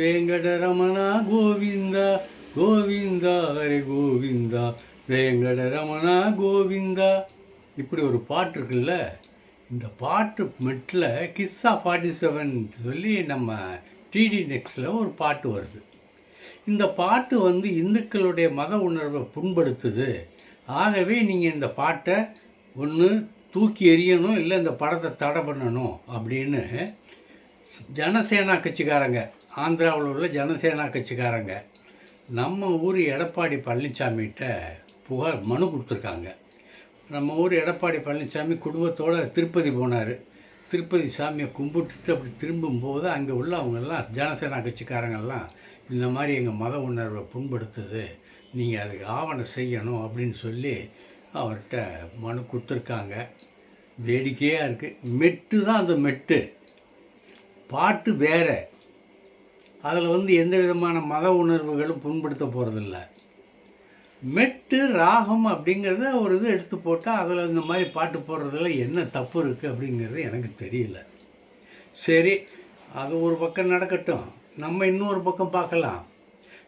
வேங்கடரமணா கோவிந்தா கோவிந்தா ஹரே கோவிந்தா. வேங்கடரமணா கோவிந்தா. இப்படி ஒரு பாட்டு இருக்குல்ல? இந்த பாட்டு மெட்டில் கிஸ்ஸா ஃபார்ட்டி செவன் சொல்லி நம்ம டிடி நெக்ஸ்டில் ஒரு பாட்டு வருது. இந்த பாட்டு வந்து இந்துக்களுடைய மத உணர்வை புண்படுத்துது. ஆகவே நீங்கள் இந்த பாட்டை ஒன்று தூக்கி எறியணும் இல்லை இந்த படத்தை தடை பண்ணணும் அப்படின்னு ஜனசேனா கட்சிக்காரங்க ஆந்திராவில் உள்ள ஜனசேனா கட்சிக்காரங்க. நம்ம ஊர் எடப்பாடி பழனிசாமிகிட்ட புகார் மனு கொடுத்துருக்காங்க. நம்ம ஊர் எடப்பாடி பழனிசாமி குடும்பத்தோடு திருப்பதி போனார். திருப்பதி சாமியை கும்பிட்டுட்டு அப்படி திரும்பும்போது அங்கே உள்ள அவங்கெல்லாம் ஜனசேனா கட்சிக்காரங்கெல்லாம் இந்த மாதிரி எங்கள் மத உணர்வை புண்படுத்துது. நீங்கள் அதுக்கு ஆவணம் செய்யணும் அப்படின்னு சொல்லி அவர்கிட்ட மனு கொடுத்துருக்காங்க. வேடிக்கையாக இருக்குது மெட்டு தான் அந்த மெட்டு. பாட்டு வேறு. அதில் வந்து எந்த விதமான மத உணர்வுகளும் புண்படுத்த போகிறதில்ல மெட்டு ராகம் அப்படிங்கிறத ஒரு இது எடுத்து போட்டால் அதில் இந்த மாதிரி பாட்டு போடுறதுல என்ன தப்பு இருக்குது அப்படிங்கிறது எனக்கு தெரியல. சரி அது ஒரு பக்கம் நடக்கட்டும். நம்ம இன்னொரு பக்கம் பார்க்கலாம்.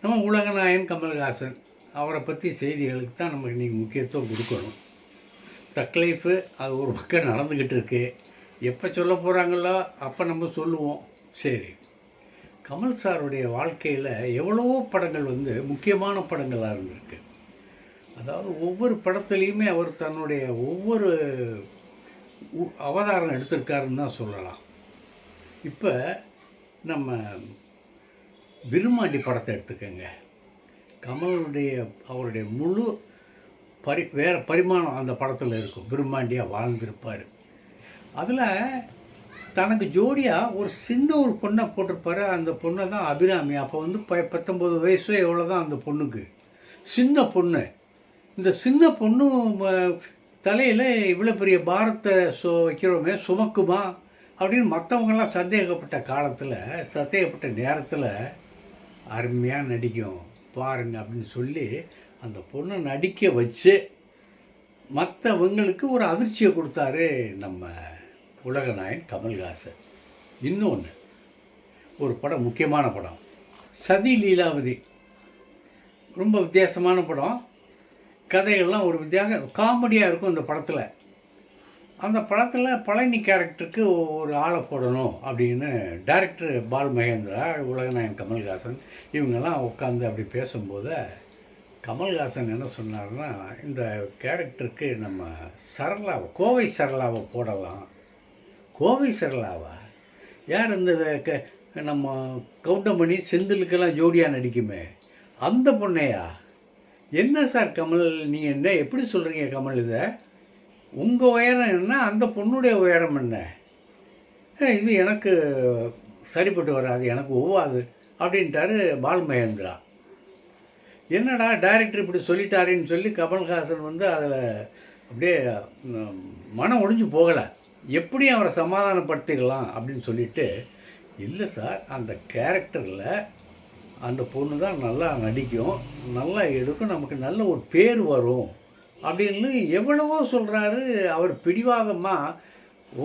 நம்ம உலகநாயன் கமல்ஹாசன் அவரை பற்றி செய்திகளுக்கு தான் நமக்கு இன்றைக்கி முக்கியத்துவம் கொடுக்கணும். தக்லைஃபு அது ஒரு பக்கம் நடந்துக்கிட்டு இருக்கு. எப்போ சொல்ல போகிறாங்களோ அப்போ நம்ம சொல்லுவோம். சரி. கமல் சாருடைய வாழ்க்கையில் எவ்வளவோ படங்கள் வந்து முக்கியமான படங்களாக இருந்திருக்கு. அதாவது ஒவ்வொரு படத்துலேயுமே அவர் தன்னுடைய ஒவ்வொரு உ- அவதாரம் எடுத்திருக்காருன்னு தான் சொல்லலாம். இப்போ நம்ம விருமாண்டி படத்தை எடுத்துக்கோங்க. கமலுடைய அவருடைய முழு பரி வேறு பரிமாணம் அந்த படத்தில் இருக்கும். விரும்மாண்டியாக வாழ்ந்திருப்பார். அதில் தனக்கு ஜோடியாக ஒரு சின்ன ஒரு பொண்ணை போட்டிருப்பாரு. அந்த பொண்ணை தான் அபிராமி. அப்போ வந்து ப பத்தொம்போது வயசு எவ்வளோ தான் அந்த பொண்ணுக்கு. சின்ன பொண்ணு. இந்த சின்ன பொண்ணு தலையில் இவ்வளோ பெரிய பாரத்தை சு வைக்கிறோமே சுமக்குமா? அப்படின்னு மற்றவங்கெல்லாம் சந்தேகப்பட்ட காலத்தில் சந்தேகப்பட்ட நேரத்தில் அருமையாக நடிக்கும். பாருங்க அப்படின்னு சொல்லி அந்த பொண்ணை நடிக்க வச்சு மற்றவங்களுக்கு ஒரு அதிர்ச்சியை கொடுத்தாரு நம்ம உலகநாயன் கமல்ஹாசன். இன்னொன்று ஒரு படம் முக்கியமான படம். சதி லீலாவதி. ரொம்ப வித்தியாசமான படம். கதைகள்லாம் ஒரு வித்தியாசம். காமெடியாக இருக்கும் இந்த படத்தில். அந்த படத்தில் பழனி கேரக்டருக்கு ஒரு ஆளை போடணும் அப்படின்னு டேரக்டர் பால் மகேந்திரா உலகநாயன் கமல்ஹாசன் இவங்கெல்லாம் உட்காந்து அப்படி பேசும்போது கமல்ஹாசன் என்ன சொன்னார்னா இந்த கேரக்டருக்கு நம்ம சரளாவை கோவை சரளாவை போடலாம். கோவை சரளாவா? யார் இந்த க- நம்ம கவுண்டமணி செந்திலுக்கெல்லாம் ஜோடியாக நடிக்குமே? அந்த பொண்ணையா? என்ன சார் கமல் நீங்கள் என்ன எப்படி சொல்கிறீங்க கமல் இதை? உங்கள் உயரம் என்ன அந்த பொண்ணுடைய உயரம் என்ன? இது எனக்கு சரிப்பட்டு வராது எனக்கு ஒவ்வாது அப்படின்ட்டாரு பால் மகேந்திரா என்னடா டைரக்டர் இப்படி சொல்லிட்டாருன்னு சொல்லி கமல்ஹாசன் வந்து அதில் அப்படியே மனம் ஒடிஞ்சு போகலை. எப்படி அவரை சமாதானப்படுத்திடலாம் அப்படின்னு சொல்லிட்டு இல்லை சார் அந்த கேரக்டரில் அந்த பொண்ணு தான் நல்லா நடிக்கும் நல்லா எடுக்கும் நமக்கு நல்ல ஒரு பேர் வரும் அப்படின்னு எவ்வளவோ சொல்கிறாரு அவர் பிடிவாதமாக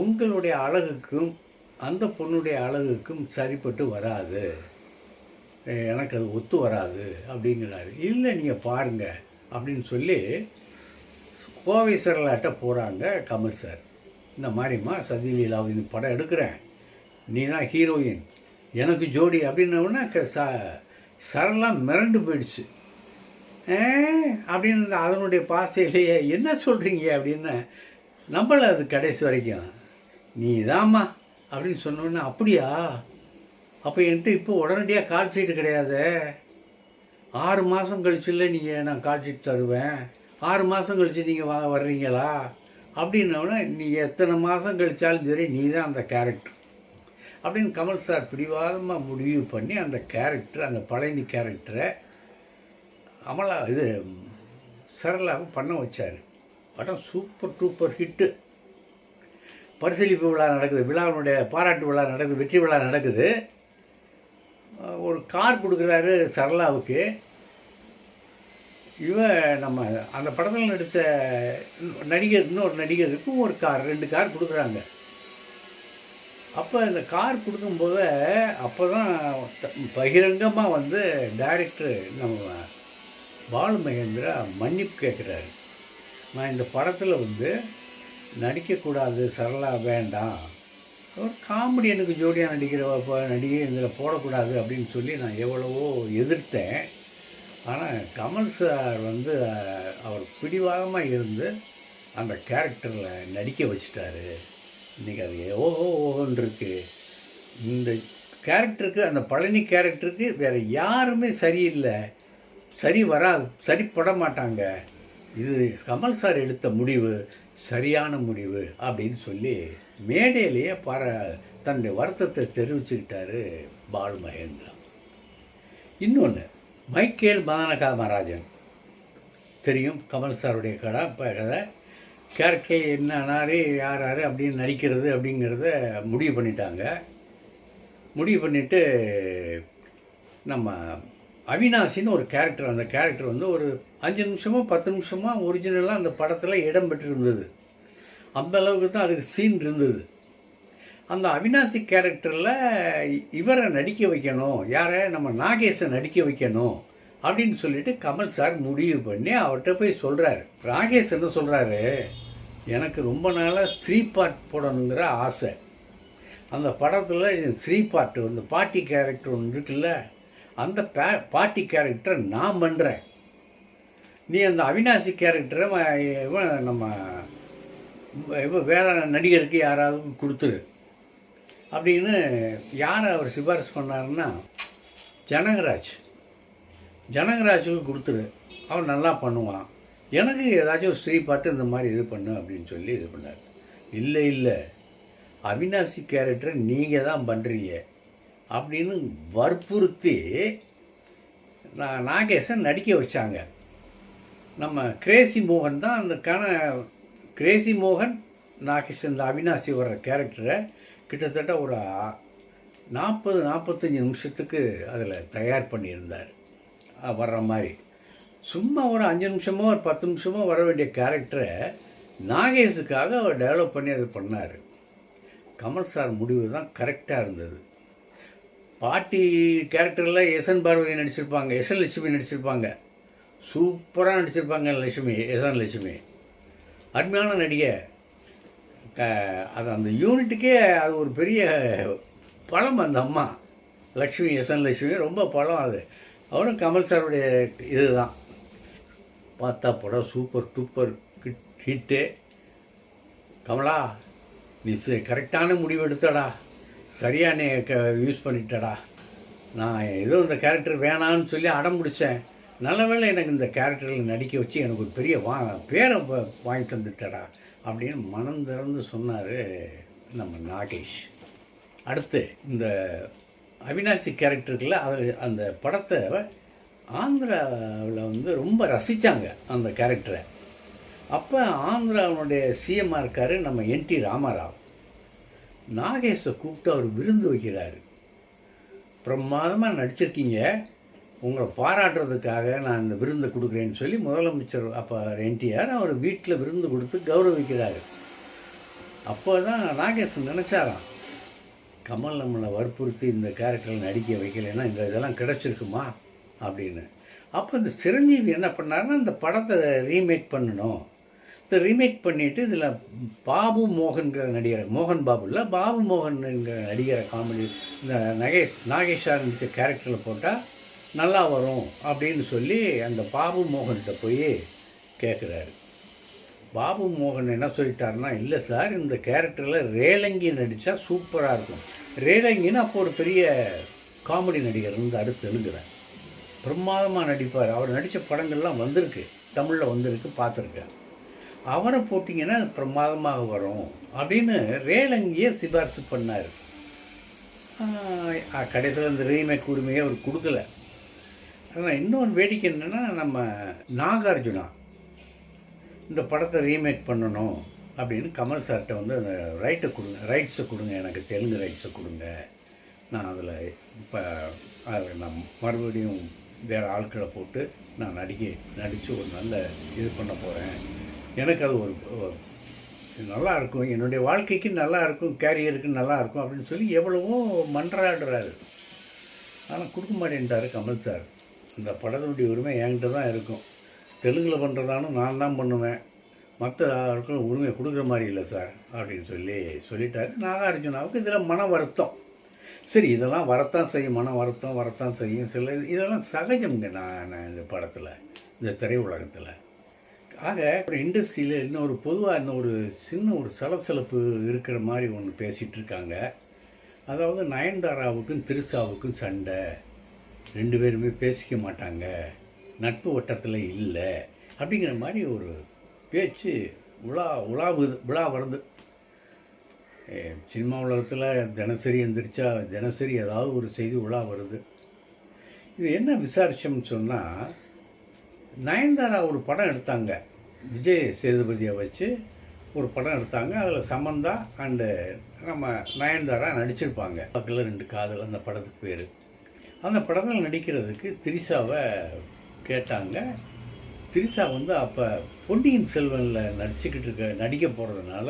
உங்களுடைய அழகுக்கும் அந்த பொண்ணுடைய அழகுக்கும் சரிப்பட்டு வராது. எனக்கு அது ஒத்து வராது அப்படிங்கிறாரு. இல்லை நீங்கள் பாருங்கள் அப்படின்னு சொல்லி கோவை சரலாட்ட போகிறாங்க கமல் சார். இந்த மாதிரிம்மா சதிலீலாவை இந்த படம் எடுக்கிறேன். நீ தான் ஹீரோயின். எனக்கு ஜோடி அப்படின்னவுடனே ச சரலாம் மிரண்டு போயிடுச்சு. ஏ அப்படின்னு அதனுடைய பாசையிலேயே என்ன சொல்கிறீங்க அப்படின்னு நம்மள அது கடைசி வரைக்கும் நீ தாம்மா அப்படின்னு சொன்னோன்னே அப்படியா? அப்போ என்கிட்ட இப்போ உடனடியாக கால் சீட்டு கிடையாது. ஆறு மாதம் கழிச்சுல நீங்கள் நான் கால் சீட் தருவேன். ஆறு மாதம் கழிச்சு நீங்கள் வா வர்றீங்களா? அப்படின்னோடனே நீ எத்தனை மாதம் கழித்தாலும் சரி நீ தான் அந்த கேரக்டர் அப்படின்னு கமல் சார் பிடிவாதமாக முடிவு பண்ணி அந்த கேரக்டர் அந்த பழனி கேரக்டரை அமலா இது சரளாவை பண்ண வச்சார். படம் சூப்பர் டூப்பர் ஹிட்டு பரிசீலிப்பு விழா நடக்குது விழாவினுடைய பாராட்டு விழா நடக்குது வெற்றி விழா நடக்குது. ஒரு கார் கொடுக்குறாரு சரளாவுக்கு. இவன் நம்ம அந்த படத்தில் நடித்த நடிகர் இன்னொரு நடிகருக்கும் ஒரு கார் ரெண்டு கார் கொடுக்குறாங்க. அப்போ இந்த கார் கொடுக்கும்போது அப்போ தான் பகிரங்கமாக வந்து டைரக்டர் நம்ம பாலு மகேந்திரா மன்னிப்பு கேட்குறாரு. நான் இந்த படத்தில் வந்து நடிக்கக்கூடாது சரளா வேண்டாம். ஒரு காமெடி எனக்கு ஜோடியாக நடிக்கிற நடிகை இதில் போடக்கூடாது அப்படின்னு சொல்லி நான் எவ்வளவோ எதிர்த்தேன். ஆனால் கமல் சார் வந்து அவர் பிடிவாதமாக இருந்து அந்த கேரக்டரில் நடிக்க வச்சிட்டாரு. இன்றைக்கி அது ஓஹோ ஓஹோன்னு இருக்குது இந்த கேரக்டருக்கு அந்த பழனி கேரக்டருக்கு வேறு யாருமே சரியில்லை. சரி வராது சரிப்பட மாட்டாங்க. இது கமல் சார் எடுத்த முடிவு சரியான முடிவு அப்படின்னு சொல்லி மேடையிலேயே பார தன்னுடைய வருத்தத்தை தெரிவிச்சுக்கிட்டாரு பாலு மகேந்திரா. இன்னொன்று மைக்கேல் மதன தெரியும் கமல் சாருடைய கடை கதை. கேரக்டர் என்ன யார் யார் அப்படின்னு நடிக்கிறது அப்படிங்கிறத முடிவு பண்ணிட்டாங்க. முடிவு பண்ணிவிட்டு நம்ம அவினாசின்னு ஒரு கேரக்டர் அந்த கேரக்டர் வந்து ஒரு அஞ்சு நிமிஷமோ பத்து நிமிஷமோ ஒரிஜினலாக அந்த படத்தில் இடம் பெற்றிருந்தது. அந்த அளவுக்கு தான் அதுக்கு சீன் இருந்தது. அந்த அவினாசி கேரக்டரில் இவரை நடிக்க வைக்கணும் யாரை? நம்ம நாகேஷை நடிக்க வைக்கணும் அப்படின்னு சொல்லிட்டு கமல் சார் முடிவு பண்ணி அவர்கிட்ட போய் சொல்கிறாரு நாகேஷ் என்ன சொல்கிறாரு எனக்கு ரொம்ப நாளாக ஸ்ரீ பாட் போடணுங்கிற ஆசை. அந்த படத்தில் ஸ்ரீ பாட்டு அந்த பாட்டி கேரக்டர் ஒன்று இருக்குல்ல அந்த பே பாட்டி கேரக்டரை நான் பண்ணுறேன் நீ அந்த அவினாசி கேரக்டரை இவன் நம்ம இவன் வேற நடிகருக்கு யாராவது கொடுத்துரு. அப்படின்னு யாரை அவர் சிபாரிசு பண்ணாருன்னா ஜனகராஜ். ஜனகராஜுக்கு கொடுத்துரு. அவன் நல்லா பண்ணுவான். எனக்கு ஏதாச்சும் ஸ்ரீ பாட்டு இந்த மாதிரி இது பண்ணு அப்படின்னு சொல்லி இது பண்ணார். இல்லை இல்லை. அவினாசி கேரக்டரை நீங்கள் தான் பண்ணுறீங்க அப்படின்னு வற்புறுத்தி நான் நாகேசன் நடிக்க வச்சாங்க. நம்ம கிரேசி மோகன் தான் அந்த கண கிரேசி மோகன் நாகேஷ் இந்த அவினாசி வர்ற கேரக்டரை கிட்டத்தட்ட ஒரு நாற்பது நாற்பத்தஞ்சு நிமிஷத்துக்கு அதில் தயார் பண்ணியிருந்தார். வர்ற மாதிரி. சும்மா ஒரு அஞ்சு நிமிஷமோ ஒரு பத்து நிமிஷமோ வர வேண்டிய கேரக்டரை நாகேஷுக்காக அவர் டெவலப் பண்ணி அதை பண்ணார். கமல் சார் முடிவு தான் கரெக்டாக இருந்தது. பாட்டி கேரக்டரில் எஸ்என் பார்வதி நடிச்சிருப்பாங்க எஸ்என் லட்சுமி நடிச்சிருப்பாங்க. சூப்பராக நடிச்சிருப்பாங்க லட்சுமி எஸ்என் லட்சுமி. அருமையான நடிகை. அது அந்த யூனிட்டுக்கே அது ஒரு பெரிய பழம் அந்த அம்மா. லக்ஷ்மி எஸ்என் லட்சுமி ரொம்ப பழம் அது. அவரும் கமல் சாருடைய இதுதான். பார்த்தா படம் சூப்பர் டூப்பர் ஹிட்டு கமலா நீ கரெக்டான முடிவு எடுத்தடா. சரியான நீ க யூஸ் பண்ணிட்டடா. நான் ஏதோ இந்த கேரக்டர் வேணான்னு சொல்லி அடம் பிடிச்சேன். நல்ல வேளை எனக்கு இந்த கேரக்டரில் நடிக்க வச்சு எனக்கு ஒரு பெரிய வா பேரை வாங்கி தந்துட்டடா. அப்படின்னு மனம் திறந்து சொன்னார் நம்ம நாகேஷ். அடுத்து இந்த அவினாசி கேரக்டருக்குள்ள அது அந்த படத்தை ஆந்திராவில் வந்து ரொம்ப ரசித்தாங்க அந்த கேரக்டரை அப்போ ஆந்திராவுடைய சிஎம்மாக இருக்கார் நம்ம என்டி ராமராவ். நாகேஷை கூப்பிட்டு அவர் விருந்து வைக்கிறாரு. பிரமாதமாக நடிச்சிருக்கீங்க. உங்களை பாராட்டுறதுக்காக நான் இந்த விருந்தை கொடுக்குறேன்னு சொல்லி முதலமைச்சர் அப்போ என்டிஆர் அவர் வீட்டில் விருந்து கொடுத்து கௌரவிக்கிறார். அப்போ தான் நாகேஷன் நினச்சாராம் கமல் நம்மளை வற்புறுத்தி இந்த கேரக்டரில் நடிக்க வைக்கலைன்னா இந்த இதெல்லாம் கிடச்சிருக்குமா? அப்படின்னு. அப்போ இந்த சிரஞ்சீவி என்ன பண்ணாருன்னா இந்த படத்தை ரீமேக் பண்ணணும். இந்த ரீமேக் பண்ணிவிட்டு இதில் பாபு மோகன்கிற நடிகர் மோகன் பாபு இல்லை பாபு மோகன்ங்கிற நடிகரை காமெடி இந்த நகேஷ் நாகேஷா நடித்த கேரக்டரில் போட்டால் நல்லா வரும் அப்படின்னு சொல்லி அந்த பாபு மோகன்கிட்ட போய் கேட்குறாரு பாபு மோகன் என்ன சொல்லிட்டாருன்னா இல்லை சார் இந்த கேரக்டரில் ரேலங்கி நடித்தா சூப்பராக இருக்கும். ரேலங்கின்னு அப்போ ஒரு பெரிய காமெடி நடிகர் வந்து அடுத்து எழுதுகிறார் பிரமாதமாக நடிப்பார். அவர் நடித்த படங்கள்லாம் வந்திருக்கு. தமிழில் வந்திருக்கு பார்த்துருக்கேன் அவரை போட்டிங்கன்னா பிரமாதமாக வரும் அப்படின்னு ரேலங்கியை சிபாரிசு பண்ணார். கடைசியில் அந்த ரீமேக் உரிமையை அவர் கொடுக்கல. ஆனால் இன்னொரு வேடிக்கை என்னென்னா நம்ம நாகார்ஜுனா இந்த படத்தை ரீமேக் பண்ணணும் அப்படின்னு கமல் சார்கிட்ட வந்து அந்த ரைட்டை கொடுங்க ரைட்ஸை கொடுங்க எனக்கு தெலுங்கு ரைட்ஸை கொடுங்க. நான் அதில் இப்போ அதில் நான் மறுபடியும் வேறு ஆட்களை போட்டு நான் நடிக்க நடித்து ஒரு நல்ல இது பண்ண போகிறேன் எனக்கு அது ஒரு நல்லா இருக்கும். என்னுடைய வாழ்க்கைக்கு நல்லா இருக்கும் கேரியருக்கு நல்லா இருக்கும் அப்படின்னு சொல்லி எவ்வளவோ மன்றாடுறாரு. ஆனால் கொடுக்க மாட்டேன்ட்டார் கமல் சார் இந்த படத்தினுடைய உரிமை என்கிட்ட தான் இருக்கும். தெலுங்கில் பண்ணுறதானும் நான் தான் பண்ணுவேன். மற்ற யாருக்கும் உரிமை கொடுக்குற மாதிரி இல்லை சார் அப்படின்னு சொல்லி சொல்லிட்டாரு. நாகார்ஜுனாவுக்கு இதில் மன வருத்தம். சரி இதெல்லாம் வரத்தான் செய்யும் மன வருத்தம் வரத்தான் செய்யும். சில இதெல்லாம் சகஜம்ங்க நான் நான் இந்த படத்தில் இந்த திரையுலகத்தில். ஆக ஒரு இண்டஸ்ட்ரியில் இன்னும் ஒரு பொதுவாக இன்னும் ஒரு சின்ன ஒரு சலசலப்பு இருக்கிற மாதிரி ஒன்று பேசிகிட்டு இருக்காங்க. அதாவது நயன்தாராவுக்கும் திருசாவுக்கும் சண்டை. ரெண்டு பேருமே பேசிக்க மாட்டாங்க. நட்பு வட்டத்தில் இல்லை. அப்படிங்கிற மாதிரி ஒரு பேச்சு உலா உலாவுது உலா வருது சினிமா உலகத்தில் தினசரி எந்திரிச்சா தினசரி ஏதாவது ஒரு செய்தி உலா வருது. இது என்ன விசாரிச்சோம்னு சொன்னால் நயன்தாரா ஒரு படம் எடுத்தாங்க. விஜய் சேதுபதியை வச்சு ஒரு படம் எடுத்தாங்க. அதில் சமந்தா அண்டு நம்ம நயன்தாரா நடிச்சிருப்பாங்க. பக்கத்தில் ரெண்டு காதல் அந்த படத்துக்கு பேர். அந்த படத்தில் நடிக்கிறதுக்கு திரிசாவை கேட்டாங்க. திரிசா வந்து அப்போ பொன்னியின் செல்வனில் நடிச்சுக்கிட்டு இருக்க நடிக்க போகிறதுனால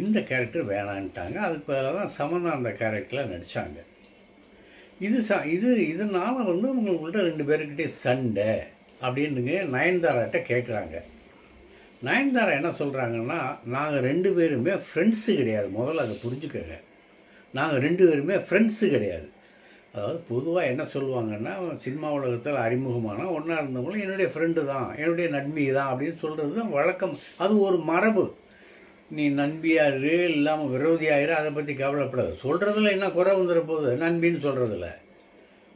இந்த கேரக்டர் வேணான்ட்டாங்க. அதுக்கு பதிலாக தான் சமந்தா அந்த கேரக்டரில் நடித்தாங்க இது ச இது இதனால் வந்து உங்கள்கிட்ட ரெண்டு பேருக்கிட்டே சண்டை அப்படின்னு நயன்தாராட்ட கேட்குறாங்க நயன்தாரா என்ன சொல்கிறாங்கன்னா நாங்கள் ரெண்டு பேருமே ஃப்ரெண்ட்ஸு கிடையாது. முதல்ல அதை புரிஞ்சுக்கங்க. நாங்கள் ரெண்டு பேருமே ஃப்ரெண்ட்ஸு கிடையாது. அதாவது பொதுவாக என்ன சொல்லுவாங்கன்னா சினிமா உலகத்தில் அறிமுகமான ஒன்றா இருந்தவங்களும் என்னுடைய ஃப்ரெண்டு தான் என்னுடைய நன்மை தான் அப்படின்னு சொல்கிறது தான் வழக்கம். அது ஒரு மரபு. நீ நண்பியாரு இல்லாமல் விரோதியாயிரு அதை பற்றி கவலைப்படாது. சொல்கிறதுல என்ன குறை வந்துட போகுது? நண்பின்னு சொல்கிறதுல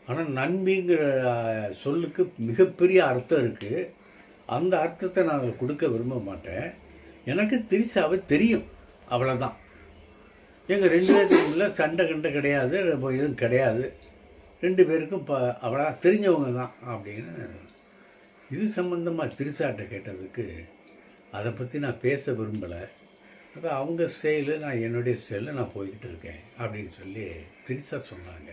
ஆனால் நண்பிங்கிற சொல்லுக்கு மிகப்பெரிய அர்த்தம் இருக்குது அந்த அர்த்தத்தை நான் கொடுக்க விரும்ப மாட்டேன். எனக்கு திரிசாவை தெரியும். அவ்வளோதான் எங்கள் ரெண்டு பேருக்குள்ள சண்டை கண்டை கிடையாது எதுவும் கிடையாது. ரெண்டு பேருக்கும் இப்போ அவ்வளோ தெரிஞ்சவங்க தான் அப்படின்னு. இது சம்மந்தமாக திருச்சாட்டை கேட்டதுக்கு அதை பற்றி நான் பேச விரும்பலை. அப்போ அவங்க ஸ்டைலு நான் என்னுடைய ஸ்டைலில் நான் போய்கிட்டு இருக்கேன் அப்படின்னு சொல்லி திரிசா சொன்னாங்க.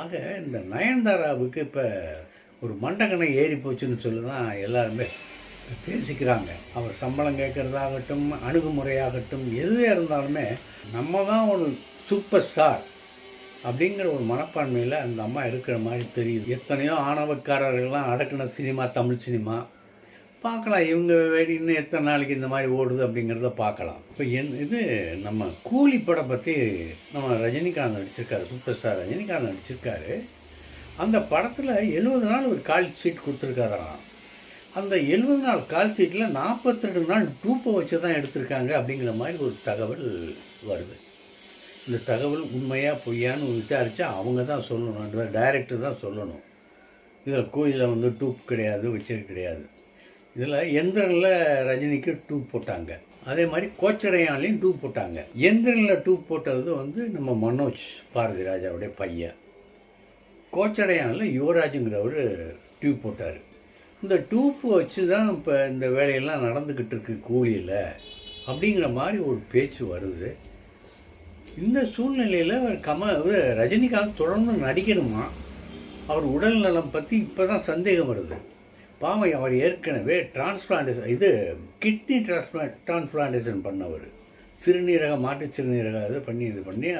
ஆக இந்த நயன்தாராவுக்கு இப்போ ஒரு மண்டகனை ஏறி போச்சுன்னு சொல்லி தான் எல்லாருமே பேசிக்கிறாங்க. அவர் சம்பளம் கேட்குறதாகட்டும் அணுகுமுறையாகட்டும் எதுவே இருந்தாலுமே நம்ம தான் ஒரு சூப்பர் ஸ்டார் அப்படிங்கிற ஒரு மனப்பான்மையில் அந்த அம்மா இருக்கிற மாதிரி தெரியுது. எத்தனையோ ஆணவக்காரர்கள்லாம் அடக்கின சினிமா தமிழ் சினிமா. பார்க்கலாம் இவங்க வேடி இன்னும் எத்தனை நாளைக்கு இந்த மாதிரி ஓடுது அப்படிங்கிறத பார்க்கலாம். இப்போ என் இது நம்ம கூலி படம் பற்றி நம்ம ரஜினிகாந்த் நடிச்சிருக்காரு சூப்பர் ஸ்டார் ரஜினிகாந்த் நடிச்சிருக்காரு. அந்த படத்தில் எழுபது நாள் ஒரு கால் ஷீட் கொடுத்துருக்காராம். அந்த எழுபது நாள் கால் சீட்டில் நாற்பத்தி ரெண்டு நாள் டூப்பை வச்சு தான் எடுத்திருக்காங்க அப்படிங்கிற மாதிரி ஒரு தகவல் வருது. இந்த தகவல் உண்மையாக பொய்யான்னு விசாரித்தா அவங்க தான் சொல்லணும் அந்த டைரக்டர் தான் சொல்லணும். இதில் கோயிலில் வந்து டூப் கிடையாது வச்சது கிடையாது. இதில் எந்திரனில் ரஜினிக்கு டூப் போட்டாங்க. அதே மாதிரி கோச்சடையான்லேயும் டூப் போட்டாங்க. எந்திரனில் டூப் போட்டது வந்து நம்ம மனோஜ் பாரதி ராஜாவுடைய பையன். கோச்சடையானில் யுவராஜுங்கிறவர் டியூப் போட்டார். இந்த டூப்பு வச்சு தான் இப்போ இந்த வேலையெல்லாம் நடந்துக்கிட்டு இருக்கு கூலியில் அப்படிங்கிற மாதிரி ஒரு பேச்சு வருது. இந்த சூழ்நிலையில் அவர் கம ரஜினிகாந்த் தொடர்ந்து நடிக்கணுமா? அவர் உடல் நலம் பற்றி இப்போ தான் சந்தேகம் வருது. பாவை அவர் ஏற்கனவே டிரான்ஸ்பிளான்டேஷன் இது கிட்னி டிரான்ஸ்பிளான் டிரான்ஸ்பிளான்டேஷன் பண்ணவர். சிறுநீரக மாட்டு சிறுநீரக இது பண்ணி இது பண்ணி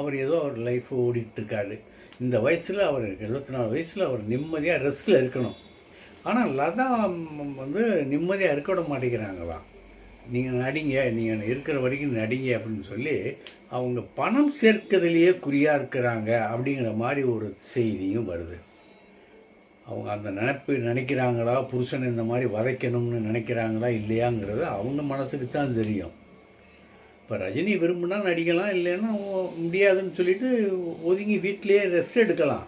அவர் ஏதோ அவர் லைஃப் ஓடிட்டுருக்காரு இந்த வயசில் அவர் எழுபத்தி நாலு வயசில் அவர் நிம்மதியாக ரெஸ்ட்டில் இருக்கணும். ஆனால் லதா வந்து நிம்மதியாக இருக்க விட மாட்டேங்கிறாங்களாம் நீங்கள் நடிங்க நீங்கள் இருக்கிற வரைக்கும் நடிங்க அப்படின்னு சொல்லி அவங்க பணம் சேர்க்கறதுலேயே குறியாக இருக்கிறாங்க அப்படிங்கிற மாதிரி ஒரு செய்தியும் வருது. அவங்க அந்த நினைப்பு நினைக்கிறாங்களா புருஷன் இந்த மாதிரி வதைக்கணும்னு நினைக்கிறாங்களா இல்லையாங்கிறது அவங்க மனசுக்கு தான் தெரியும். இப்போ ரஜினி விரும்புனா நடிக்கலாம் இல்லைன்னா முடியாதுன்னு சொல்லிட்டு ஒதுங்கி வீட்டிலேயே ரெஸ்ட் எடுக்கலாம்.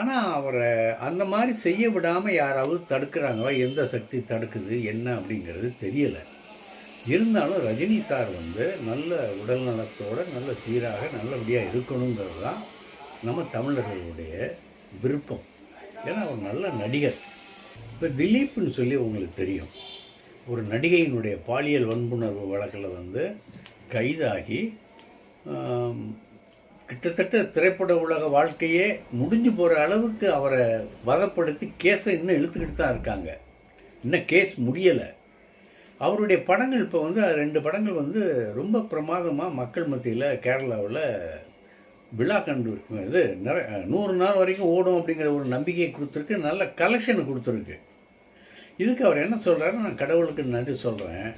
ஆனால் அவரை அந்த மாதிரி செய்ய விடாமல் யாராவது தடுக்கிறாங்களா? எந்த சக்தி தடுக்குது? என்ன அப்படிங்கிறது தெரியலை. இருந்தாலும் ரஜினி சார் வந்து நல்ல உடல் நலத்தோடு நல்ல சீராக நல்லபடியாக இருக்கணுங்கிறது தான் நம்ம தமிழர்களுடைய விருப்பம். ஏன்னா அவர் நல்ல நடிகர். இப்போ திலீப்னு சொல்லி உங்களுக்கு தெரியும். ஒரு நடிகையினுடைய பாலியல் வன்புணர்வு வழக்கில் வந்து கைதாகி கிட்டத்தட்ட திரைப்பட உலக வாழ்க்கையே முடிஞ்சு போகிற அளவுக்கு அவரை வதப்படுத்தி கேஸை இன்னும் இழுத்துக்கிட்டு தான் இருக்காங்க. இன்னும் கேஸ் முடியலை. அவருடைய படங்கள் இப்போ வந்து ரெண்டு படங்கள் வந்து ரொம்ப பிரமாதமாக மக்கள் மத்தியில் கேரளாவில் விழா கண்டு இது நிறை நூறு நாள் வரைக்கும் ஓடும் அப்படிங்கிற ஒரு நம்பிக்கையை கொடுத்துருக்கு. நல்ல கலெக்ஷன் கொடுத்துருக்கு. இதுக்கு அவர் என்ன சொல்கிறாரு நான் கடவுளுக்கு நன்றி சொல்கிறேன்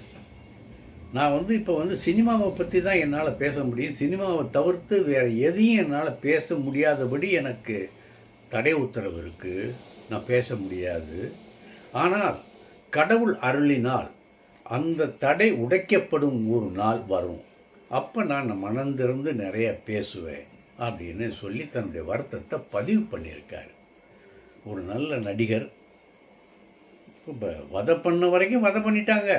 நான் வந்து இப்போ வந்து சினிமாவை பற்றி தான் என்னால் பேச முடியும். சினிமாவை தவிர்த்து வேறு எதையும் என்னால் பேச முடியாதபடி எனக்கு தடை உத்தரவு இருக்குது நான் பேச முடியாது. ஆனால் கடவுள் அருளினால் அந்த தடை உடைக்கப்படும் ஒரு நாள் வரும். அப்போ நான் மனந்திருந்து நிறைய பேசுவேன் அப்படின்னு சொல்லி தன்னுடைய வருத்தத்தை பதிவு பண்ணியிருக்காரு. ஒரு நல்ல நடிகர். இப்போ வதை பண்ண வரைக்கும் வதை பண்ணிட்டாங்க.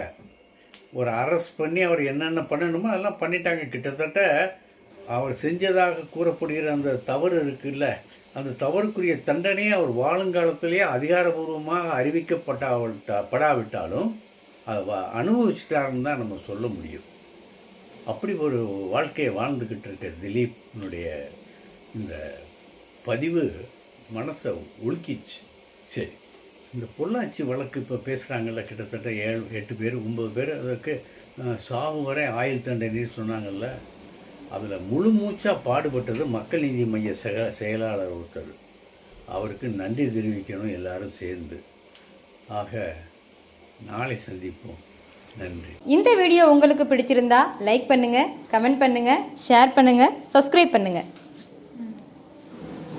ஒரு அரெஸ்ட் பண்ணி அவர் என்னென்ன பண்ணணுமோ அதெல்லாம் பண்ணிட்டாங்க. கிட்டத்தட்ட அவர் செஞ்சதாக கூறப்படுகிற அந்த தவறு இருக்குல்ல அந்த தவறுக்குரிய தண்டனையை அவர் வாழுங்காலத்திலேயே அதிகாரபூர்வமாக அறிவிக்கப்பட்டா படாவிட்டாலும் அதை வ- அனுபவிச்சிட்டாருன்னு தான் நம்ம சொல்ல முடியும். அப்படி ஒரு வாழ்க்கையை வாழ்ந்துக்கிட்டு இருக்க திலீப்னுடைய இந்த பதிவு மனசை உலுக்கிச்சு சரி. இந்த பொள்ளாச்சி வழக்கு இப்போ பேசுகிறாங்கல்ல கிட்டத்தட்ட ஏழு எட்டு பேர் ஒம்பது பேர். அதுக்கு சாவு வரை ஆயுள் தண்டனைன்னு சொன்னாங்கல்ல. அதில் முழு மூச்சாக பாடுபட்டது மக்கள் நீதி மைய செக செயலாளர் ஒருத்தர். அவருக்கு நன்றி தெரிவிக்கணும் எல்லாரும் சேர்ந்து. ஆக நாளை சந்திப்போம். நன்றி. இந்த வீடியோ உங்களுக்கு பிடிச்சிருந்தா லைக் பண்ணுங்கள் கமெண்ட் பண்ணுங்கள் ஷேர் பண்ணுங்கள் சப்ஸ்கிரைப் பண்ணுங்கள்